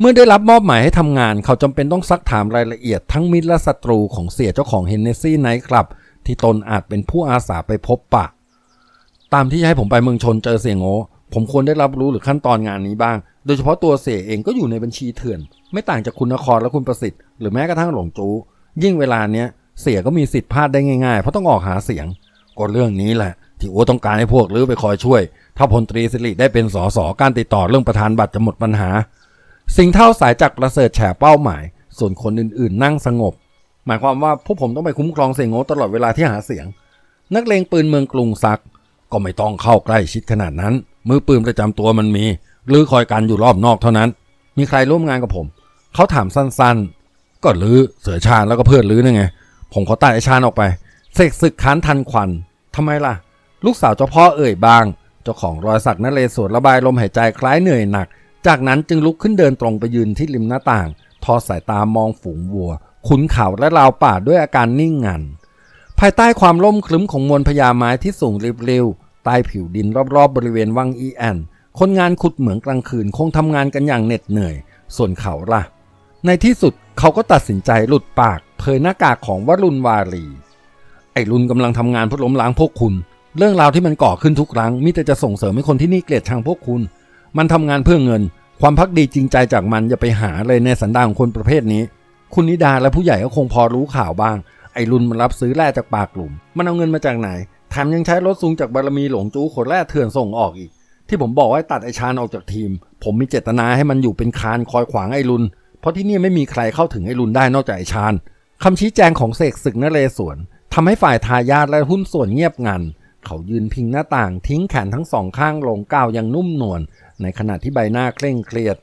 เมื่อได้รับมอบหมายให้ทำงาน เขาจำเป็นต้องซักถามรายละเอียดทั้งมิตรและศัตรูของเสียเจ้าของเฮนเนซี่ไนท์คลับ ที่ตนอาจเป็นผู้อาสาไปพบปะ ตามที่ให้ผมไปเมืองชนเจอเสียงโง่ผมควรได้รับรู้หรือขั้นตอนงานนี้บ้าง โดยเฉพาะตัวเสียเองก็อยู่ในบัญชีเถื่อน ไม่ต่างจากคุณนครและคุณประสิทธิ์หรือแม้กระทั่งหลงจูยิ่งเวลาเนี้ยเสียก็มีสิทธิ์พลาดได้ง่ายๆ เพราะต้องออกหาเสียง ก็เรื่องนี้แหละ ที่อัวต้องการให้พวกลือไปคอยช่วย ถ้าพลตรีสิริได้เป็นสสการติดต่อเรื่องประธานบัตรจะหมดปัญหา สิงเท่าสายจากประเสริฐแฉเป้าหมาย ส่วนคนอื่นๆ นั่งสงบ หมายความว่าพวกผมต้องไปคุ้มครองเสียงโง่ตลอดเวลาที่หาเสียง นักเลงปืนเมืองกรุงซัก ก็ไม่ต้องเข้าใกล้ชิดขนาดนั้น มือปืนประจำตัวมันมีลือคอยกันอยู่รอบนอกเท่านั้น มีใครร่วมงานกับผม เขาถามสั้นๆ ก็ลือเสือชาญแล้วก็เพื่อนลือนั่นไง ผมขอตัดไอชาญออกไป เสกศึกค้านทันควันทำไมล่ะ ลูกสาวเจ้าพ่อเอ่ยบาง เจ้าของรอยสักนเรศวรระบายลมหายใจคล้ายเหนื่อยหนัก จากนั้นจึงลุกขึ้นเดินตรงไปยืนที่ริมหน้าต่าง ทอสายตามองฝูงวัว ขุนเขาและราวป่าด้วยอาการนิ่งงัน ภายใต้ความร่มครึ้มของมวลพญาไม้ที่สูงเร็วๆใต้ผิวดินรอบๆบริเวณวังอีแอน คนงานขุดเหมืองกลางคืนคงทำงานกันอย่างเหน็ดเหนื่อย ส่วนเขาล่ะ ในที่สุดเขาก็ตัดสินใจหลุดปากเผยหน้ากากของวรุณวารี ไอรุนกำลังทำงานเพื่อล้มล้างพวกคุณ เรื่องราวที่มันก่อขึ้นทุกครั้งมิแต่จะส่งเสริมให้คนที่นี่เกลียดชังพวกคุณ มันทำงานเพื่อเงิน ความพักดีจริงใจจากมันอย่าไปหาเลยในสันดานของคนประเภทนี้ คุณนิดาและผู้ใหญ่ก็คงพอรู้ข่าวบ้าง ไอ้รุนมันรับซื้อแร่จากปากหลุม มันเอาเงินมาจากไหนแถมยังใช้รถซุงจากบารมีหลงจู้ขนแร่เถื่อนส่งออกอีก ที่ผมบอกว่าตัดไอชานออกจากทีม ผมมีเจตนาให้มันอยู่เป็นคานคอยขวางไอรุน เพราะที่นี่ไม่มีใครเข้าถึงไอรุนได้นอกจากไอชานคำชี้แจงของเสกศึกนเรศวรทำให้ฝ่ายทายาทและหุ้นส่วนเงียบงันเขายืนพิงหน้าต่างทิ้งแขนทั้งสองข้างลงก้าวอย่างนุ่มนวล ในขณะที่ใบหน้าเคร่งเครียด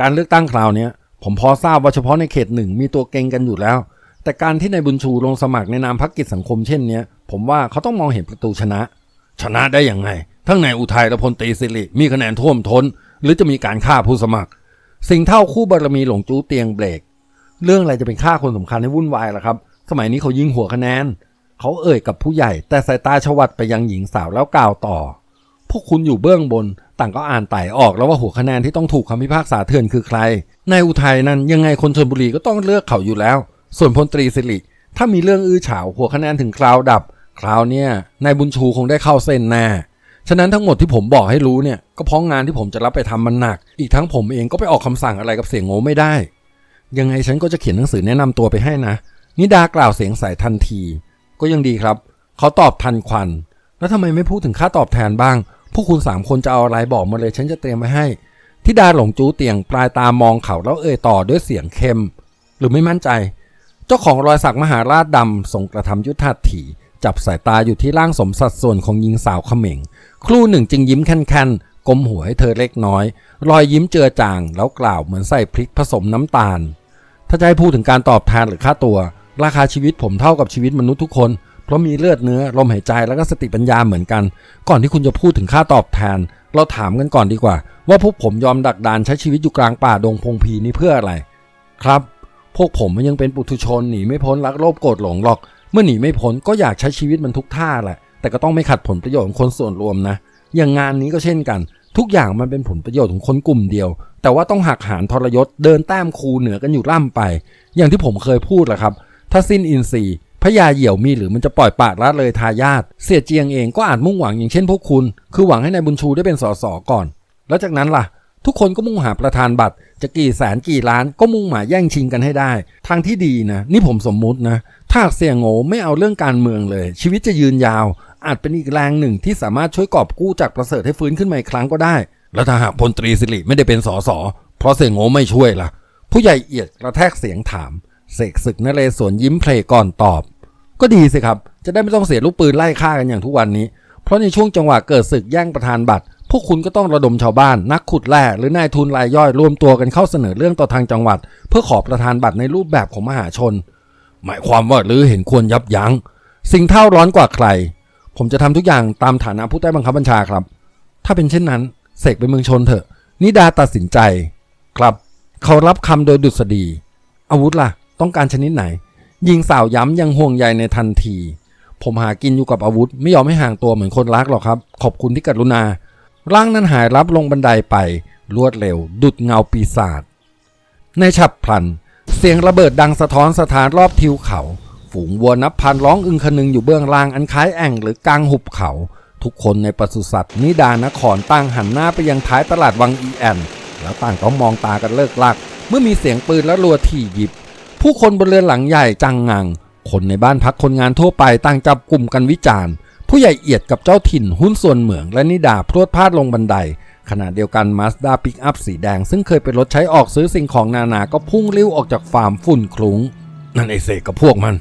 การเลือกตั้งคราวนี้ผมพอทราบว่าเฉพาะในเขตหนึ่งมีตัวเก่งกันอยู่แล้ว แต่การที่นายบุญชูลงสมัครในนามพรรคกิจสังคมเช่นนี้ผมว่าเขาต้องมองเห็นประตูชนะ ชนะได้ยังไง ทั้งนายอุทัยและพลตีสิริมีคะแนนท่วมท้น หรือจะมีการฆ่าผู้สมัคร สิ่งเท่าคู่บารมีหลงจู้เตียงเบรกเรื่องอะไรจะเป็นฆ่าคนสำคัญให้วุ่นวายล่ะครับ สมัยนี้เขายิงหัวคะแนนเขาเอ่ยกับผู้ใหญ่ แต่สายตาชวัดไปยังหญิงสาวแล้วกล่าวต่อ พวกคุณอยู่เบื้องบน ต่างก็อ่านไต่ออกแล้วว่าหัวคะแนนที่ต้องถูกคำพิพากษาเถื่อนคือใคร นายอุทัยนั้นยังไงคนชนบุรีก็ต้องเลือกเขาอยู่แล้ว ส่วนพลตรีสิริถ้ามีเรื่องอื้อฉาวหัวคะแนนถึงคราวดับ คราวเนี้ยนายบุญชูคงได้เข้าเส้นแน่ฉะนั้นทั้งหมดที่ผมบอกให้รู้เนี่ยก็เพราะงานที่ผมจะรับไปทำมันหนัก อีกทั้งผมเองก็ไปออกคำสั่งอะไรกับเสียงโง่ไม่ได้ ยังไงฉันก็จะเขียนหนังสือแนะนำตัวไปให้นะ นิดากล่าวเสียงใสทันที ก็ยังดีครับ เขาตอบทันควัน แล้วทำไมไม่พูดถึงค่าตอบแทนบ้าง วกคุณสามคนจะเอาอะไรบอกมาเลยฉันจะเตรียมไว้ให้ทิดาหลงจูเตียงปลายตามองเขาแล้วเอ่ยต่อด้วยเสียงเข้มหรือไม่มั่นใจ เจ้าของรอยสักมหาราชดำทรงกระทำยุทธาถีจับสายตาอยู่ที่ร่างสมสัดส่วนของหญิงสาวเขม่ง ครู่หนึ่งจึงยิ้มแค่นๆก้มหัวให้เธอเล็กน้อย รอยยิ้มเจือจางแล้วกล่าวเหมือนใส่พริกผสมน้ำตาล ถ้าจะให้พูดถึงการตอบแทนหรือค่าตัว ราคาชีวิตผมเท่ากับชีวิตมนุษย์ทุกคน เพราะมีเลือดเนื้อลมหายใจแล้วก็สติปัญญาเหมือนกัน ก่อนที่คุณจะพูดถึงค่าตอบแทน เราถามกันก่อนดีกว่า ว่าพวกผมยอมดักดานใช้ชีวิตอยู่กลางป่าดงพงพีนี่เพื่ออะไร ครับ พวกผมมันยังเป็นปุถุชนหนีไม่พ้นรักโลภโกรธหลงหรอก เมื่อหนีไม่พ้นก็อยากใช้ชีวิตมันทุกท่าแหละ แต่ก็ต้องไม่ขัดผลประโยชน์ของคนส่วนรวมนะ อย่างงานนี้ก็เช่นกัน ทุกอย่างมันเป็นผลประโยชน์ของคนกลุ่มเดียว แต่ว่าต้องหักหารทรยศเดินแต้มคูเหนือกันอยู่ล่ำไป อย่างที่ผมเคยพูดแหละครับ ถ้าสิ้นอินทรีย์ พญาเหี่ยวมีหรือมันจะปล่อยปากละเลยทายาทเสียเจียงเองก็อาจมุ่งหวังอย่างเช่นพวกคุณ คือหวังให้นายบุญชูได้เป็นสสก่อน แล้วจากนั้นล่ะ ทุกคนก็มุ่งหาประธานบัตร จะกี่แสนกี่ล้านก็มุ่งหมายแย่งชิงกันให้ได้ ทางที่ดีนะ นี่ผมสมมุตินะ ถ้าเสี่ยโง่ไม่เอาเรื่องการเมืองเลย ชีวิตจะยืนยาว อาจเป็นอีกแรงหนึ่งที่สามารถช่วยกอบกู้จากประเสริฐให้ฟื้นขึ้นมาอีกครั้งก็ได้ แล้วถ้าหากพลตรีสิริไม่ได้เป็นสสเพราะเสี่ยโง่ไม่ช่วยล่ะ ผู้ใหญ่เอียดกระแทกเสียงถาม เสกศึกนเรศวรยิ้มเพลก่อนตอบ ก็ดีสิครับ จะได้ไม่ต้องเสียลูกปืนไล่ฆ่ากันอย่างทุกวันนี้ เพราะในช่วงจังหวะเกิดศึกแย่งประธานบัตร พวกคุณก็ต้องระดมชาวบ้าน นักขุดแร่หรือนายทุนรายย่อยรวมตัวกันเข้าเสนอเรื่องต่อทางจังหวัด เพื่อขอประธานบัตรในรูปแบบของมหาชน หมายความว่าหรือเห็นควรยับยัง้ง สิ่งเท่าร้อนกว่าใคร ผมจะทำทุกอย่างตามฐานะผู้ใต้บังคับบัญชาครับ ถ้าเป็นเช่นนั้นเสกไปเมืองชนเถอะนิดาตัดสินใจ ครับ เขารับคำโดยดุษฎีอาวุธล่ะ ต้องการชนิดไหน ยิงสาวย้ำยังห่วงใยในทันที ผมหากินอยู่กับอาวุธ ไม่ยอมให้ห่างตัวเหมือนคนรักหรอกครับ ขอบคุณที่กรุณา ร่างนั้นหายรับลงบันไดไป รวดเร็ว ดุดเงาปีศาจ ในฉับพลัน เสียงระเบิดดังสะท้อนสถานรอบทิวเขา ฝูงวัวนับพันร้องอึงคนึงอยู่เบื้องล่างอันคล้ายแอ่งหรือกลางหุบเขา ทุกคนในปศุสัตว์นิดานครตั้งหันหน้าไปยังท้ายตลาดวังอีแอนแล้วต่างก็มองตากันเลิกลัก เมื่อมีเสียงปืนและรัวที่หยิบ ผู้คนบนเรือนหลังใหญ่จังงัง คนในบ้านพักคนงานทั่วไปต่างจับกลุ่มกันวิจารณ์ ผู้ใหญ่เอียดกับเจ้าถิ่นหุ้นส่วนเหมืองและนิดาพรวดพลาดลงบันได ขณะเดียวกันมาสด้าปิกอัพสีแดง ซึ่งเคยเป็นรถใช้ออกซื้อสิ่งของนานาก็พุ่งริ้วออกจากฟาร์มฝุ่นคลุ้ง นั่นไอเสกกับพวกมัน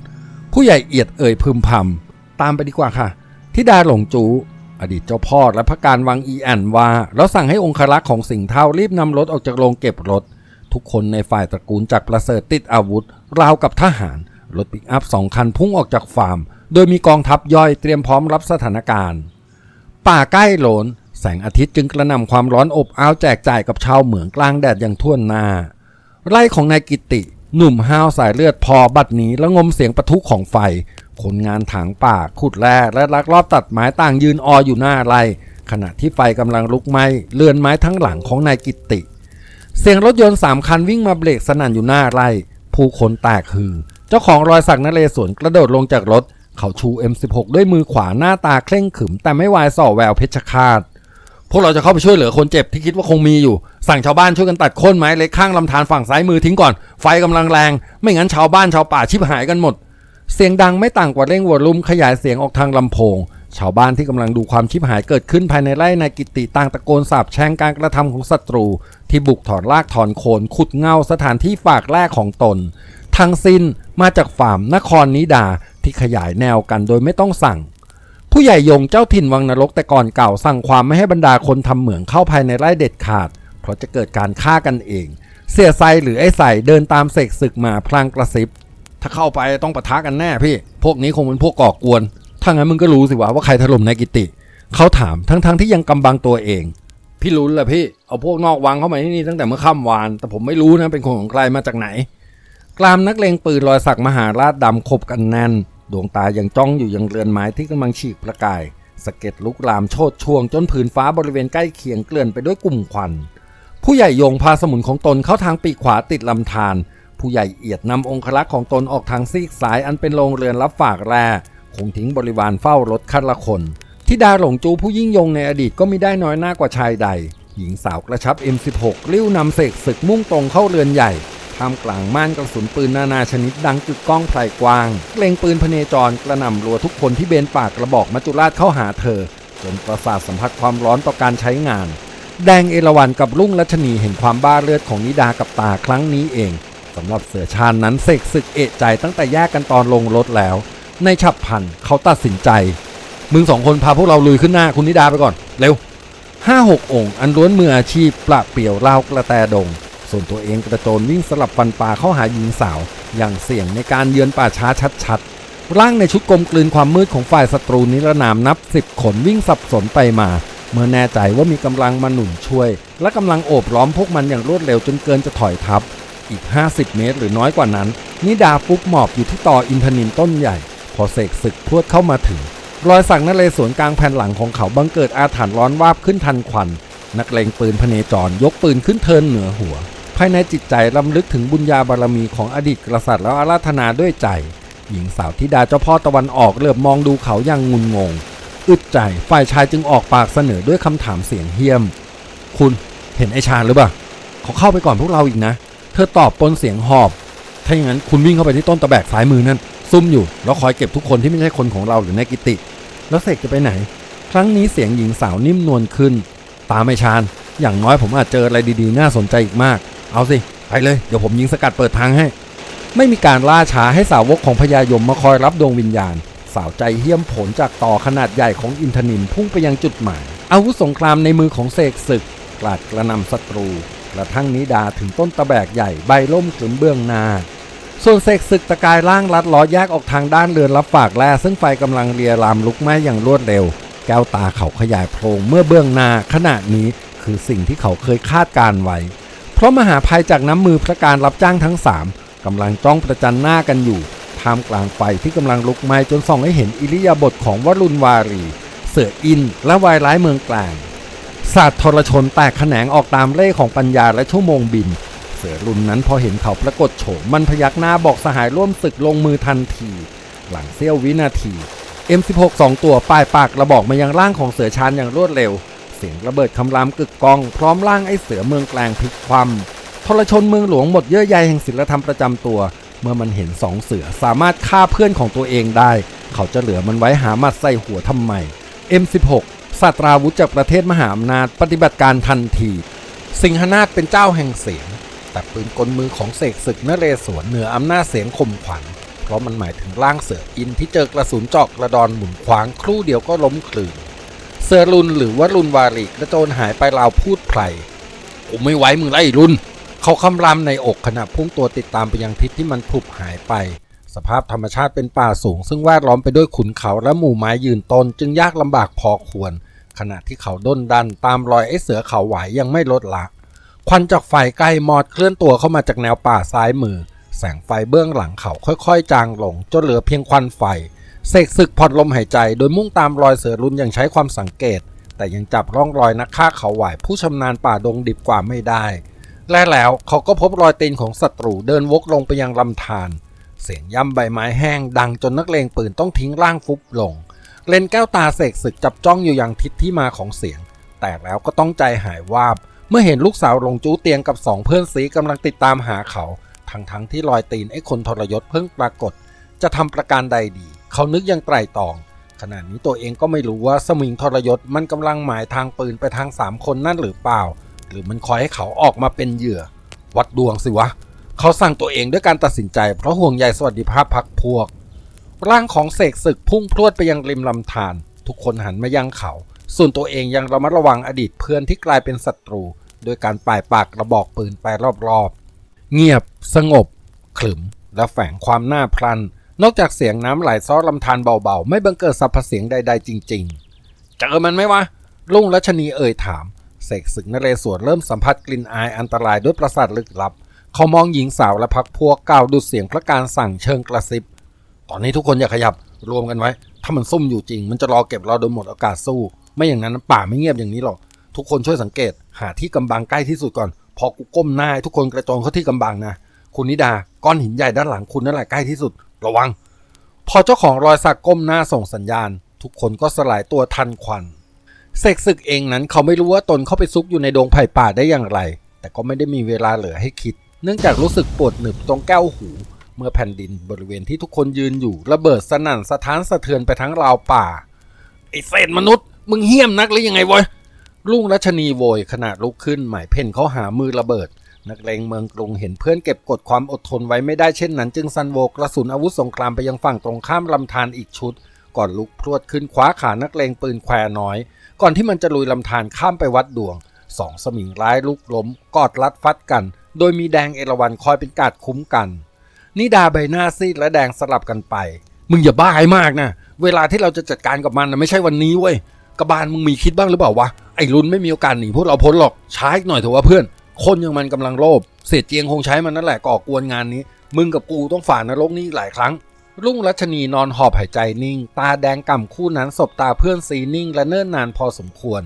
ผู้ใหญ่เอียดเอ่ยพึมพำตามไปดีกว่าค่ะทิดาหลงจูอดีตเจ้าพ่อและพระการวังอีแอนว่า แล้วสั่งให้องครักษ์ของสิงห์เท่ารีบนำรถออกจากโรงเก็บรถ ทุกคนในฝ่ายตระกูลจากประเสริฐติดอาวุธ ราวกับทหาร รถปิกอัพสองคันพุ่งออกจากฟาร์ม โดยมีกองทัพย่อยเตรียมพร้อมรับสถานการณ์ ป่าใกล้โหลน แสงอาทิตย์จึงกระหน่ำความร้อนอบอ้าวแจกจ่ายกับชาวเหมืองกลางแดดอย่างท่วนหน้า ไร่ของนายกิติ หนุ่มห้าวสายเลือดพอบัดนี้แล้วงมเสียงประทุของไฟ คนงานถางป่าขุดแร่และลักลอบตัดไม้ต่างยืนอออยู่หน้าไร่ขณะที่ไฟกำลังลุกไหม้เลือนไม้ทั้งหลังของนายกิติ เสียงรถยนต์สามคันวิ่งมาเบรกสนั่นอยู่หน้าไร่ ผู้คนแตกฮือ เจ้าของรอยสักนเรศวรกระโดดลงจากรถ เขาชู M16 ด้วยมือขวาหน้าตาเคร่งขรึม แต่ไม่วายส่อแววเพชฌฆาต พวกเราจะเข้าไปช่วยเหลือคนเจ็บที่คิดว่าคงมีอยู่ สั่งชาวบ้านช่วยกันตัดโค่นไม้เล็กข้างลำธารฝั่งซ้ายมือทิ้งก่อน ไฟกำลังแรง ไม่งั้นชาวบ้านชาวป่าชิบหายกันหมด เสียงดังไม่ต่างกว่าเร่งวอลลุ่มขยายเสียงออกทางลำโพง ชาวบ้านที่กำลังดูความชิบหายเกิดขึ้นภายในไร่นายกิติต่างตะโกนสาบแช่งการกระทำของศัตรู ที่บุกถอนรากถอนโคนขุดเงาสถานที่ฝากแรกของตน ทั้งสิ้นมาจากฟาร์มนครนิดาที่ขยายแนวกันโดยไม่ต้องสั่ง ผู้ใหญ่ยงเจ้าถิ่นวังนรกแต่ก่อนเก่าสั่งความไม่ให้บรรดาคนทำเหมืองเข้าภายในไร่เด็ดขาด เพราะจะเกิดการฆ่ากันเอง เสียไซหรือไอ้ใส่เดินตามเสกศึกมาพลางกระซิบ ถ้าเข้าไปต้องปะทะกันแน่พี่พวกนี้คงเป็นพวกก่อกวน ถ้างั้นมึงก็รู้สิวะว่าใครถล่มนายกิติ เขาถามทั้งๆทที่ยังกำบังตัวเอง พี่รู้แหละพี่ เอาพวกนอกวังเข้ามาที่นี่ตั้งแต่เมื่อค่ำวาน แต่ผมไม่รู้นะเป็นคนของใครมาจากไหน กลามนักเลงปืนรอยสักมหาราชดำขบกันแน่น ดวงตายังจ้องอยู่ยังเรือนไม้ที่กำลังฉีกประกายสะเก็ดลุกลามโชดช่วงจนผืนฟ้าบริเวณใกล้เคียงเกลื่อนไปด้วยกลุ่มควัน ผู้ใหญ่ยงพาสมุนของตนเข้าทางปีกขวาติดลำธารผู้ใหญ่เอียดนำองครักษ์ของตนออกทางซีกซ้ายอันเป็นโรงเรือนรับฝากแร่ คงทิ้งบริวารเฝ้ารถคัดละคนทิดาหลงจูผู้ยิ่งยงในอดีตก็ไม่ได้น้อยหน้ากว่าชายใด หญิงสาวกระชับ M16 ริ้วนำเสกศึกมุ่งตรงเข้าเรือนใหญ่ท่ามกลางม่านกระสุนปืนนานาชนิดดังกึกก้องไพรกว้างเล็งปืนพเนจรกระหน่ำรัวทุกคนที่เบนปากกระบอกมัจจุราชเข้าหาเธอ จนประสาทสัมผัสความร้อนต่อการใช้งาน แดงเอราวันกับรุ่งรัชนีเห็นความบ้าเลือดของนิดากับตาครั้งนี้เองสำหรับเสือชาญนั้นเสกศึกเอะใจตั้งแต่แยกกันตอนลงรถแล้ว ในฉับพันเขาตัดสินใจ มึงสองคนพาพวกเราลุยขึ้นหน้าคุณนิดาไปก่อน เร็วห้าหกองค์ อันล้วนมืออาชีพประเปี่ยวราวกระแตดง ส่วนตัวเองกระโจนวิ่งสลับฟันป่าเข้าหาหญิงสาว อย่างเสี่ยงในการเยือนป่าช้าชัดๆ ร่างในชุดกลมกลืนความมืดของฝ่ายศัตรูนิรนามนับสิบขนวิ่งสับสนไปมา เมื่อแน่ใจว่ามีกำลังมาหนุนช่วย และกำลังโอบล้อมพวกมันอย่างรวดเร็วจนเกินจะถอยทับ อีก 50 เมตร หรือน้อยกว่านั้นนิดาฟุบหมอบอยู่ที่ต่ออินทนินต้นใหญ่ พอเสกศึกพวดเข้ามาถึง รอยสักนเรศวรกลางแผ่นหลังของเขาบังเกิดอาถรรพ์ร้อนวาบขึ้นทันควัน นักเลงปืนพเนจรยกปืนขึ้นเทินเหนือหัว ภายในจิตใจลำลึกถึงบุญญาบารมีของอดีตกษัตริย์แล้วอาราธนาด้วยใจ หญิงสาวธิดาเจ้าพ่อตะวันออกเหลือบมองดูเขาอย่างงุนงง อึดใจฝ่ายชายจึงออกปากเสนอด้วยคำถามเสียงเฮี้ยม คุณเห็นไอชาหรือเปล่าเขาเข้าไปก่อนพวกเราอีกนะ เธอตอบปนเสียงหอบ ถ้าอย่างนั้นคุณวิ่งเข้าไปที่ต้นตะแบกซ้ายมือนั่น ซุ่มอยู่แล้วคอยเก็บทุกคนที่ไม่ใช่คนของเราหรือในกิติ แล้วเสกจะไปไหน ครั้งนี้เสียงหญิงสาวนิ่มนวลขึ้น ตาไมไอชาญอย่างน้อยผมอาจเจออะไรดีๆ น่าสนใจอีกมาก เอาสิไปเลยเดี๋ยวผมยิงสกัดเปิดทางให้ ไม่มีการล่าช้าให้สาวกของพญายมมาคอยรับดวงวิญญาณ สาวใจเหี้ยมผลจากต่อขนาดใหญ่ของอินทนินพุ่งไปยังจุดหมาย อาวุธสงครามในมือของเสกศึกกลาดกระนำศัตรูกระทั่งนิดาถึงต้นตะแบกใหญ่ใบล่มขึมเบื้องหน้า ส่วนเสกศึกตะกายล่างลัดล้อแยกออกทางด้านเรือนรับฝากแล่ซึ่งไฟกำลังเรียรามลุกไหม้อย่างรวดเร็ว แก้วตาเขาขยายโพรงเมื่อเบื้องหน้าขณะนี้คือสิ่งที่เขาเคยคาดการไว้ เพราะมหาภัยจากน้ำมือพระการรับจ้างทั้งสามกำลังจ้องประจันหน้ากันอยู่ท่ามกลางไฟที่กำลังลุกไหม้จนส่องให้เห็นอิริยาบถของวรุณวารี เสืออิน และวายร้ายเมืองกลางศาสตร์ทรชนแตกแขนงออกตามเล่ของปัญญาและชั่วโมงบิน เสือรุนนั้นพอเห็นเขาปรากฏโฉมมันพยักหน้าบอกสหายร่วมศึกลงมือทันที หลังเสี้ยววินาที M16 สองตัวปลายปากระบอกมายังร่างของเสือชานอย่างรวดเร็ว เสียงระเบิดคำรามกึกกอง พร้อมร่างไอ้เสือเมืองแกลงพลิกคว่ำทรชนเมืองหลวงหมดเยื่อใยแห่งศิลธรรมประจำตัว เมื่อมันเห็นสองเสือสามารถฆ่าเพื่อนของตัวเองได้ เขาจะเหลือมันไว้หามัดใส่หัวทำไม M16 ศาสตราวุธจากประเทศมหาอำนาจปฏิบัติการทันที สิงหนาฏเป็นเจ้าแห่งเสียง แต่ปืนกลมือของเสกศึกนเรศวรเหนืออำนาจเสียงข่มขวัญ เพราะมันหมายถึงร่างเสืออินที่เจอกระสุนเจอกกระดอนหมุนขวางครู่เดียวก็ล้มคลืน เสือรุนหรือว่ารุนวารีกระโจนหายไปราวพูดไพรกูไม่ไหวมึงไล่รุน เขาคำรามในอกขณะพุ่งตัวติดตามไปยังทิศที่มันพลุบหายไป สภาพธรรมชาติเป็นป่าสูง ซึ่งแวดล้อมไปด้วยขุนเขาและหมู่ไม้ยืนต้น จึงยากลำบากพอควร ขณะที่เขาด้นดันตามรอยไอ้เสือเขาไหวยังไม่ลดละ ควันจากไฟใกล้มอดเคลื่อนตัวเข้ามาจากแนวป่าซ้ายมือ แสงไฟเบื้องหลังเขาค่อยๆ จางลง จนเหลือเพียงควันไฟ เสกศึกผ่อนลมหายใจโดยมุ่งตามรอยเสือรุนอย่างใช้ความสังเกต แต่ยังจับร่องรอยนักฆ่าเขาไหวผู้ชำนาญป่าดงดิบกว่าไม่ได้ และแล้วเขาก็พบรอยตีนของศัตรูเดินวกลงไปยังลำธารเสียงย่ำใบไม้แห้งดังจนนักเลงปืนต้องทิ้งร่างฟุบลง เลนแก้วตาเสกศึกจับจ้องอยู่อย่างทิศที่มาของเสียง แต่แล้วก็ต้องใจหายวาบ เมื่อเห็นลูกสาวหลงจู้เตียงกับสองเพื่อนสีกำลังติดตามหาเขา ทั้งทั้งๆที่รอยตีนไอ้คนทรยศเพิ่งปรากฏ จะทำประการใดดี เขานึกยังไตรตรอง ขณะนี้ตัวเองก็ไม่รู้ว่าสมิงทรยศมันกำลังหมายทางปืนไปทางสามคนนั่นหรือเปล่า หรือมันคอยให้เขาออกมาเป็นเหยื่อ วัดดวงสิวะ เขาสั่งตัวเองด้วยการตัดสินใจ เพราะห่วงใยสวัสดิภาพพักพวก ร่างของเสกศึกพุ่งพรวดไปยังริมลำธารทุกคนหันมายังเขา ส่วนตัวเองยังระมัดระวังอดีตเพื่อนที่กลายเป็นศัตรู โดยการป่ายปากระบอกปืนไปรอบๆ เงียบ สงบ ขลึม และแฝงความน่าพลัน นอกจากเสียงน้ำไหลซ้อลำธารเบาๆ ไม่บังเกิดสรรพเสียงใดๆจริงๆ เจอมันไหมวะ ลุงรัชนีเอ่ยถาม เสกศึกนเรศวรเริ่มสัมผัสกลิ่นอายอันตรายด้วยประสาทลึกลับ เขามองหญิงสาวและพักพวกกล่าวดูเสียงพระการสั่งเชิงกระซิบ ตอนนี้ทุกคนอย่าขยับ รวมกันไว้ ถ้ามันซุ่มอยู่จริง มันจะรอเก็บเราโดยหมดโอกาสสู้ ไม่อย่างนั้นป่าไม่เงียบอย่างนี้หรอก ทุกคนช่วยสังเกต หาที่กำบังใกล้ที่สุดก่อน พอกูก้มหน้าทุกคนกระโจนเข้าที่กำบังนะ คุณนิดา ก้อนหินใหญ่ด้านหลังคุณนั่นแหละใกล้ที่สุด ระวัง พอเจ้าของรอยสักก้มหน้าส่งสัญญาณ ทุกคนก็สลายตัวทันควัน เสกศึกเองนั้นเขาไม่รู้ว่าตนเข้าไปซุกอยู่ในดงไผ่ป่าได้อย่างไร แต่ก็ไม่ได้มีเวลาเหลือให้คิด เนื่องจากรู้สึกปวดหนึบตรงแก้วหูเมื่อแผ่นดินบริเวณที่ทุกคนยืนอยู่ ระเบิดสนั่นสะท้านสะเทือนไปทั้งราวป่าไอเศษมนุษย์ มึงเหี้ยมนักหรือยังไงวะลุงรัชนีโวยขณะลุกขึ้นหมายเพ่นเขาหามือระเบิด นักเลงเมืองกรุงเห็นเพื่อนเก็บกดความอดทนไว้ไม่ได้เช่นนั้น จึงซันโวกระสุนอาวุธสงครามไปยังฝั่งตรงข้ามลำธารอีกชุด ก่อนลุกพรวดขึ้นคว้าขานักเลงปืนแควน้อย ก่อนที่มันจะลุยลำธารข้ามไปวัดดวงสองสมิงร้ายลุกล้ม กอดรัดฟัดกัน โดยมีแดงเอราวันคอยเป็นการคุ้มกันนิดาใบหน้าซีดและแดงสลับกันไป มึงอย่าบ้าให้มากนะ เวลาที่เราจะจัดการกับมันนะไม่ใช่วันนี้เว้ย กบาลมึงมีคิดบ้างหรือเปล่าวะ ไอ้รุนไม่มีโอกาสหนีพวกเราพ้นหรอก ช้าอีกหน่อยเถอะวะเพื่อน คนอย่างมันกำลังโลภเสียเจียงคงใช้มันนั่นแหละก่อกวนงานนี้ มึงกับกูต้องฝ่านรกนี้อีกหลายครั้ง รุ่งรัชนีนอนหอบหายใจนิ่ง ตาแดงก่ำคู่นั้นสบตาเพื่อนซีนิ่ง และเนิ่นนานพอสมควร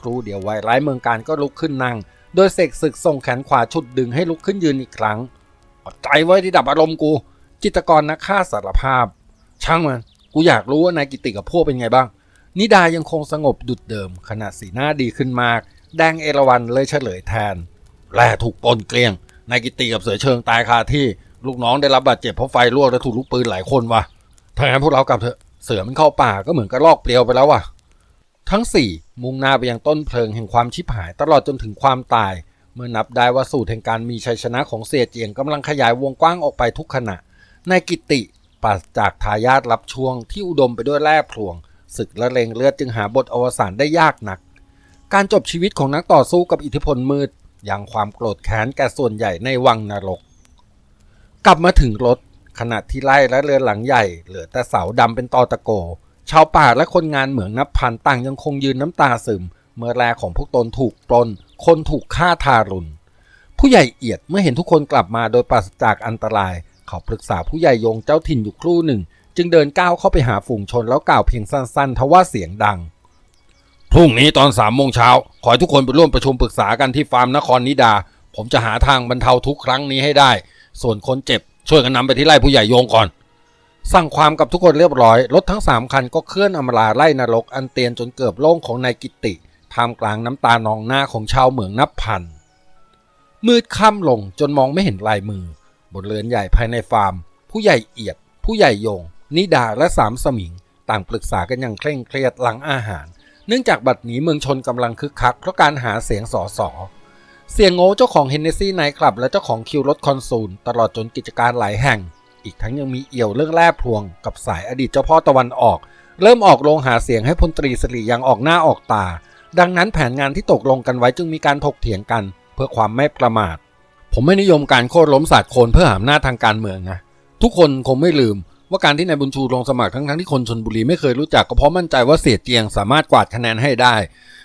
ครูเดียวไวร้ายเมืองการก็ลุกขึ้นนั่ง โดยเสกศึกส่งแขนขวาชุดดึงให้ลุกขึ้นยืนอีกครั้งอดใจไว้ที่ดับอารมณ์กู จิตกรนักฆ่าสารภาพ ช่างมัน กูอยากรู้ว่านายกิติกับพวกเป็นไงบ้าง นิดายังคงสงบดุดเดิม ขณะสีหน้าดีขึ้นมาก แดงเอราวันเลยเฉลยแทนแร่ถูกปนเกลี้ยงนายกิติกับเสือเชิงตายคาที่ลูกน้องได้รับบาดเจ็บเพราะไฟลวกและถูกลูกปืนหลายคนว่ะถ้างั้นพวกเรากลับเถอะเสือมันเข้าป่าก็เหมือนกระลอกเปลียวไปแล้วว่ะ ทั้งสี่มุ่งหน้าไปยังต้นเพลิงแห่งความชิบหายตลอดจนถึงความตาย เมื่อนับได้ว่าสูตรแห่งการมีชัยชนะของเสียเจียงกำลังขยายวงกว้างออกไปทุกขณะนายกิติปราศจากทายาทรับช่วงที่อุดมไปด้วยแร่พลวง ศึกและเลงเลือดจึงหาบทอวสานได้ยากหนัก การจบชีวิตของนักต่อสู้กับอิทธิพลมืดยังความโกรธแค้นแก่ส่วนใหญ่ในวังนรก กลับมาถึงรถ ขณะที่ไล่และเรือนหลังใหญ่ เหลือแต่เสาดำเป็นตอตะโก ชาวป่าและคนงานเหมืองนับพันต่างยังคงยืนน้ำตาซึม เมื่อแรของพวกตนถูกปล้น คนถูกฆ่าทารุณผู้ใหญ่เอียดเมื่อเห็นทุกคนกลับมาโดยปราศจากอันตราย เขาปรึกษาผู้ใหญ่ยงเจ้าถิ่นอยู่ครู่หนึ่ง จึงเดินก้าวเข้าไปหาฝูงชนแล้วกล่าวเพียงสั้นๆทว่าเสียงดัง พรุ่งนี้ตอนสามโมงเช้า ขอให้ทุกคนไปร่วมประชุมปรึกษากันที่ฟาร์มนครนิดา ผมจะหาทางบรรเทาทุกครั้งนี้ให้ได้ ส่วนคนเจ็บ ช่วยกันนำไปที่ไร่ผู้ใหญ่โยงก่อน สั่งความกับทุกคนเรียบร้อย รถทั้งสามคันก็เคลื่อนอำลาไล่นรกอันเตียนจนเกือบโล่งของนายกิตติท่ามกลางน้ำตานองหน้าของชาวเหมืองนับพัน มืดค่ำลงจนมองไม่เห็นลายมือบนเรือนใหญ่ภายในฟาร์ม ผู้ใหญ่เอียด ผู้ใหญ่โยง นิดาและสามสมิง ต่างปรึกษากันอย่างเคร่งเครียดหลังอาหาร เนื่องจากบัดนี้เมืองชนกำลังคึกคักเพราะการหาเสียงสอสอเสียงโง่เจ้าของเฮนเนซี่ไนท์คลับ และเจ้าของคิวรถคอนซูล ตลอดจนกิจการหลายแห่ง อีกทั้งยังมีเอี่ยวเรื่องแร่พวง กับสายอดีตเจ้าพ่อตะวันออก เริ่มออกโรงหาเสียงให้พลตรีสริยังออกหน้าออกตา ดังนั้นแผนงานที่ตกลงกันไว้จึงมีการถกเถียงกัน เพื่อความไม่ประมาท ผมไม่นิยมการโค่นล้มศาสตร์โคนเพื่อหาอำนาทางการเมืองนะทุกคนคงไม่ลืม ว่าการที่นายบุญชูลงสมัครทั้งๆที่คนชนบุรีไม่เคยรู้จักก็เพราะมั่นใจว่าเสียเจียงสามารถกวาดคะแนนให้ได้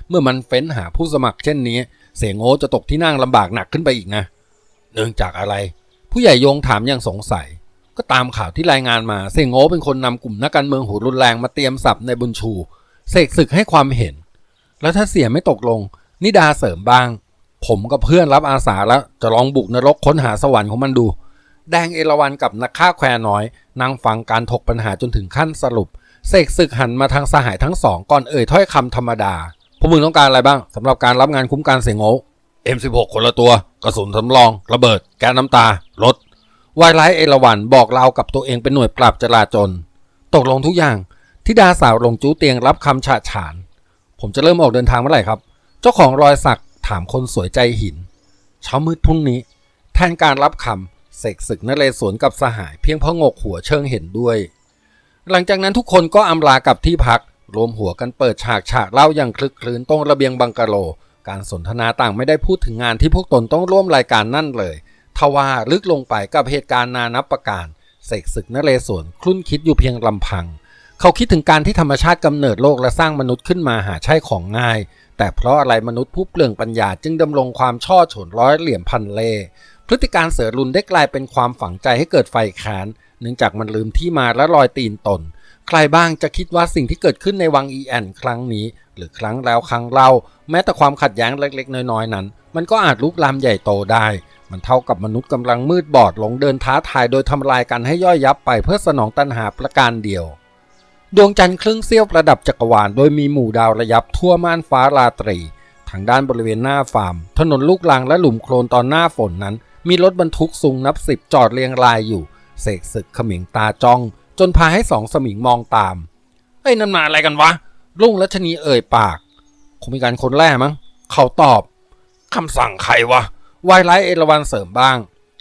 เมื่อมันเฟ้นหาผู้สมัครเช่นนี้ เสียโง่จะตกที่นั่งลำบากหนักขึ้นไปอีกนะ เนื่องจากอะไร ผู้ใหญ่โยงถามอย่างสงสัย ก็ตามข่าวที่รายงานมา เสียโง่เป็นคนนำกลุ่มนักการเมืองหูรุนแรงมาเตรียมสับในบุญชูเสกศึกให้ความเห็น แล้วถ้าเสียไม่ตกลง นิดาเสริมบ้าง ผมกับเพื่อนรับอาสาแล้วจะลองบุกนรกค้นหาสวรรค์ของมันดู แดงเอราวันกับนักฆ่าแควน้อย นั่งฟังการถกปัญหาจนถึงขั้นสรุป เสกศึกหันมาทางสหายทั้งสองก่อนเอ่ยถ้อยคำธรรมดา พวกมึงต้องการอะไรบ้างสำหรับการรับงานคุ้มกันเสียงโง่ M16 คนละตัว กระสุนสำรอง ระเบิด แก๊สน้ำตา รถวายไลท์เอราวันบอกเรากับตัวเองเป็นหน่วยปราบจราจน ตกลงทุกอย่างทิดาสาวลงจูเตียงรับคำฉาฉาน ผมจะเริ่มออกเดินทางเมื่อไหร่ครับ เจ้าของรอยสักถามคนสวยใจหิน เช้ามืดพรุ่งนี้ แทนการรับคำ เสกศึกนเรศวรกับสหายเพียงเพราะงกหัวเชิงเห็นด้วย หลังจากนั้นทุกคนก็อำลากับที่พัก รวมหัวกันเปิดฉากฉากเล่าอย่างคลึกคลื้นตรงระเบียงบังกะโล การสนทนาต่างไม่ได้พูดถึงงานที่พวกตนต้องร่วมรายการนั่นเลยทว่าลึกลงไปกับเหตุการณ์นานับประการเสกศึกนเรศวรคลุ่นคิดอยู่เพียงลำพัง เขาคิดถึงการที่ธรรมชาติกำเนิดโลกและสร้างมนุษย์ขึ้นมาหาใช่ของง่าย แต่เพราะอะไรมนุษย์ผู้เปลืองปัญญาจึงดำรงความช่อฉนร้อยเหลี่ยมพันเล่ พฤติการเสือรุนได้กลายเป็นความฝังใจให้เกิดไฟแค้นเนื่องจากมันลืมที่มาและรอยตีนตน ใครบ้างจะคิดว่าสิ่งที่เกิดขึ้นในวังอีแอนครั้งนี้ หรือครั้งแล้วครั้งเล่า แม้แต่ความขัดแย้งเล็กๆ น้อยๆ นั้น มันก็อาจลุกลามใหญ่โตได้ มันเท่ากับมนุษย์กำลังมืดบอดหลงเดินท้าทายโดยทำลายกันให้ย่อยยับไปเพื่อสนองตัณหาประการเดียว ดวงจันทร์ครึ่งเสี้ยวประดับจักรวาลโดยมีหมู่ดาวระยับทั่วม่านฟ้าราตรี ทางด้านบริเวณหน้าฟาร์ม ถนนลูกลังและหลุมโคลนตอนหน้าฝนนั้น มีรถบรรทุกสูงนับสิบจอดเรียงรายอยู่ เสกศึกเขมิงตาจ้อง จนพาให้สองสมิงมองตามเอ้ยนั่นมาอะไรกันวะลุงรัชนีเอ่ยปาก คงมีการคนแร่มั้ง เขาตอบคำสั่งใครวะวายไลเอราวันเสริมบ้าง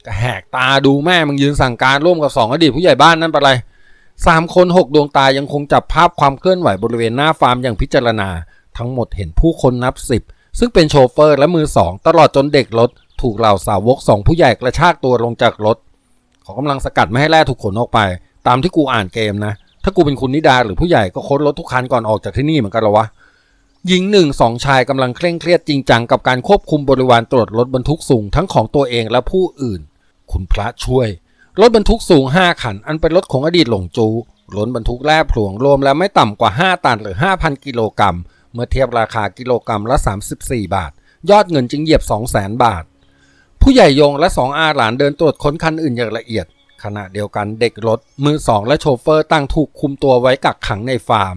ก็แหกตาดูแม่มึงยืนสั่งการร่วมกับสองอดีตผู้ใหญ่บ้านนั่นเป็นไรสามคนหกดวงตายังคงจับภาพความเคลื่อนไหวบริเวณหน้าฟาร์มอย่างพิจารณา ทั้งหมดเห็นผู้คนนับสิบซึ่งเป็นโชเฟอร์และมือสอง ตลอดจนเด็กรถ ถูกเหล่าสาวกสองผู้ใหญ่กระชากตัวลงจากรถขากำลังสกัดไม่ให้แร่ถูกขนออกไป ตามที่กูอ่านเกมนะ ถ้ากูเป็นคุณนิดาหรือผู้ใหญ่ก็ค้นรถทุกคันก่อนออกจากที่นี่เหมือนกันหรอวะหญิงหนึ่งสองชายกำลังเคร่งเครียดจริงจังกับการควบคุมบริวารตรวจรถบรรทุกสูงทั้งของตัวเองและผู้อื่น คุณพระช่วย รถบรรทุกสูง5คัน อันเป็นรถของอดีตหลงจูล้นบรรทุกแร่พลวงรวมแล้วไม่ต่ำกว่า 5 ตันหรือ 5,000 กิโลกรัม เมื่อเทียบราคากิโลกรัมละ 34 บาท ยอดเงินจึงเหยียบ 200,000 บาท ผู้ใหญ่ยงและสองอาหลานเดินตรวจค้นคันอื่นอย่างละเอียด ขณะเดียวกันเด็กรถ มือสองและโชเฟอร์ตั้งถูกคุมตัวไว้กักขังในฟาร์ม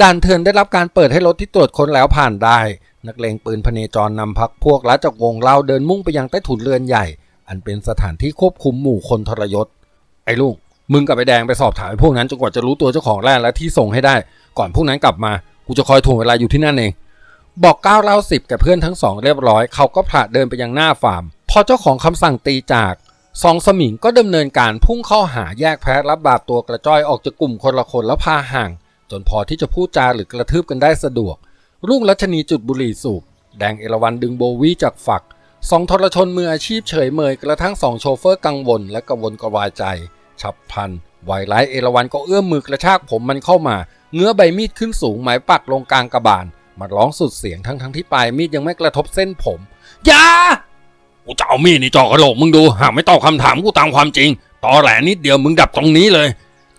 ด่านเทินได้รับการเปิดให้รถที่ตรวจค้นแล้วผ่านได้ นักเลงปืนพเนจรนำพักพวกและจากวงเล่าเดินมุ่งไปยังใต้ถุนเรือนใหญ่ อันเป็นสถานที่ควบคุมหมู่คนทรยศ ไอ้ลุงมึงกับไอ้แดงไปสอบถามไอ้พวกนั้นจนกว่าจะรู้ตัวเจ้าของแร่และที่ส่งให้ได้ ก่อนพวกนั้นกลับมากูจะคอยถ่วงเวลาอยู่ที่นั่นเอง บอกก้าวเล่าสิบกับเพื่อนทั้งสองเรียบร้อยเขาก็ผละเดินไปยังหน้าฟาร์ม พอเจ้าของคำสั่งตีจากสองสมิงก็ดำเนินการพุ่งเข้าหาแยกแพ้รับบาดตัวกระจ้อยออกจากกลุ่มคนละคนแล้วพาห่าง จนพอที่จะพูดจาหรือกระทืบกันได้สะดวก รุ่งรัชนีจุดบุหรี่สูบ แดงเอราวันดึงโบวี่จากฝักสองทรชนมืออาชีพเฉยเมยกระทั่งสองโชเฟอร์กังวลและกังวลกระวายใจ ฉับพลันไวไลเอราวันก็เอื้อมมือกระชากผมมันเข้ามา เงื้อใบมีดขึ้นสูงหมายปักลงกลางกระบาล มันร้องสุดเสียงทั้งทั้งๆที่ปลายมีดยังไม่กระทบเส้นผมอย่ากูจะเอามีดนี่จ่อกระโหลกมึงดูหากไม่ตอบคำถามกูตามความจริงตอแหลนิดเดียวมึงดับตรงนี้เลย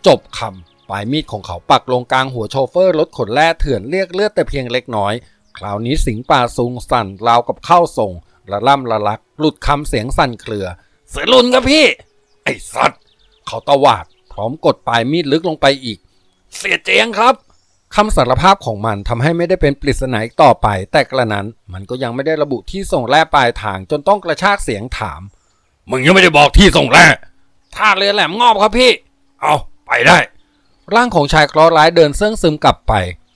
จบคำปลายมีดของเขาปักลงกลางหัวโชเฟอร์รถขนแร่เถื่อนเรียกเลือดแต่เพียงเล็กน้อย คราวนี้สิงป่าซุงสั่นราวกับเข้าส่งละล่ำละลัก หลุดคำเสียงสั่นเครือ เสือลุนครับพี่ ไอ้สัตว์เขาตวาด พร้อมกดปลายมีดลึกลงไปอีก เสียเจียงครับ คำสารภาพของมันทำให้ไม่ได้เป็นปริศนาอีกต่อไป แต่กระนั้นมันก็ยังไม่ได้ระบุที่ส่งแร่ปลายทางจนต้องกระชากเสียงถาม มึงยังไม่ได้บอกที่ส่งแร่ท่าเรือแหลมงอบครับพี่ เอาไปได้ ร่างของชายเคราะห์ร้ายเดินเสื่องซึมกลับไป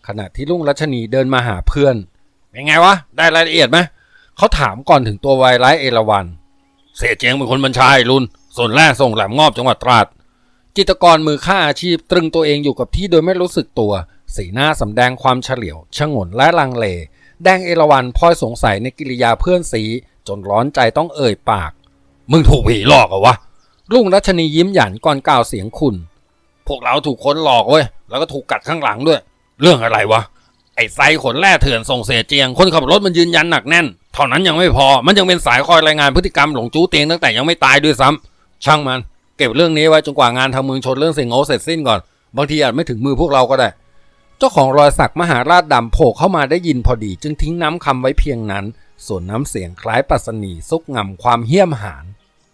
ขณะที่ลุงรัชนีเดินมาหาเพื่อนเป็นไงวะ ได้รายละเอียดไหมเขาถามก่อนถึงตัววายร้ายเอราวัน เสียเจียงเป็นคนบัญชาไอ้รุนส่วนแร่ส่งแหลมงอบจังหวัดตราด จิตรกรมือฆ่าอาชีพตรึงตัวเองอยู่กับที่โดยไม่รู้สึกตัว สีหน้าสำแดงความเฉลียวชงนและลังเล แดงเอราวันพลอยสงสัยในกิริยาเพื่อนสี จนร้อนใจต้องเอ่ยปาก มึงถูกผีหลอกเหรอวะลุงรัชนียิ้มหยันก่อนกล่าวเสียงคุณ พวกเราถูกคนหลอกเว้ยแล้วก็ถูกกัดข้างหลังด้วย เรื่องอะไรวะไอ้ไซขนแร่เถื่อนส่งเสียเจียง คนขับรถมันยืนยันหนักแน่นเท่านั้นยังไม่พอมันยังเป็นสายคอยรายงานพฤติกรรมหลงจู้เตียงตั้งแต่ยังไม่ตายด้วยซ้ำช่างมัน เก็บเรื่องนี้ไว้จนกว่างานทางเมืองชนเรื่องเสียงโง่เสร็จสิ้นก่อน บางทีอาจไม่ถึงมือพวกเราก็ได้ เจ้าของรอยสักมหาราชดำโผล่เข้ามาได้ยินพอดี จึงทิ้งน้ำคำไว้เพียงนั้น ส่วนน้ำเสียงคล้ายปัสนีซุกงำความเหี้ยมหาน